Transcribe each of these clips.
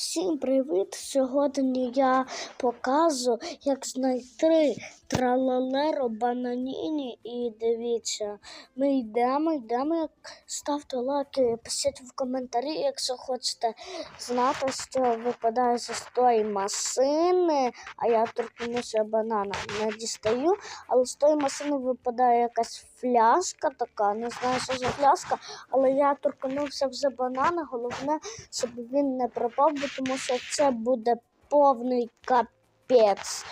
Всім привіт! Сьогодні я покажу, як знайти тралалеро бананіні. І дивіться, ми йдемо, йдемо. Ставте лайки, пишіть в коментарі, якщо хочете знати, що випадає з тої машини. А я торкнуся банана не дістаю, але з тої машини випадає якась фляжка така. Не знаю, що за фляжка, але я торкнувся вже банана. Головне, щоб він не пропав, тому що це буде повний капець.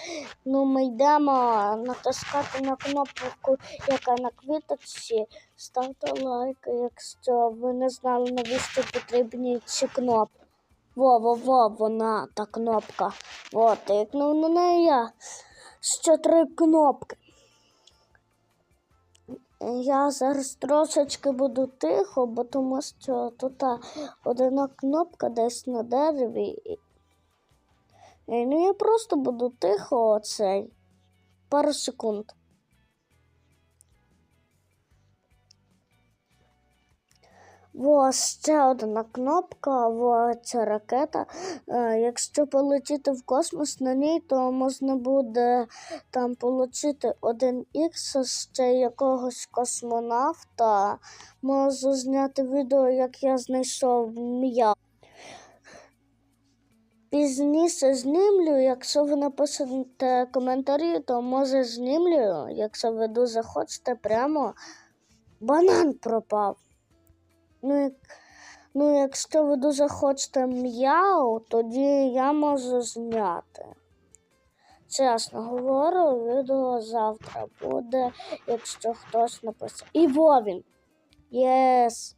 Ну, ми йдемо натискати на кнопку, яка на квіточці. Ставте лайки, якщо ви не знали, навіщо потрібні ці кнопки. Во, во, во, вона та кнопка. Во, тикнув на неї я. Ще три кнопки. Я зараз трошечки буду тихо, бо тому що тут одна кнопка десь на дереві. Ну, я просто буду тихо оцей. Пару секунд. Во, ще одна кнопка, во, ця ракета. Е, якщо полетіти в космос на ній, то можна буде там отримати один ікс ще якогось космонавта. Можу зняти відео, як я знайшов м'я. Пізніше знімлю, якщо ви напишете коментарі, то може знімлю, якщо ви дуже хочете, прямо банан пропав. Ну, як, ну, якщо ви дуже хочете м'яу, тоді я можу зняти. Чесно говорю, відео завтра буде, якщо хтось написав. І во він. Єс.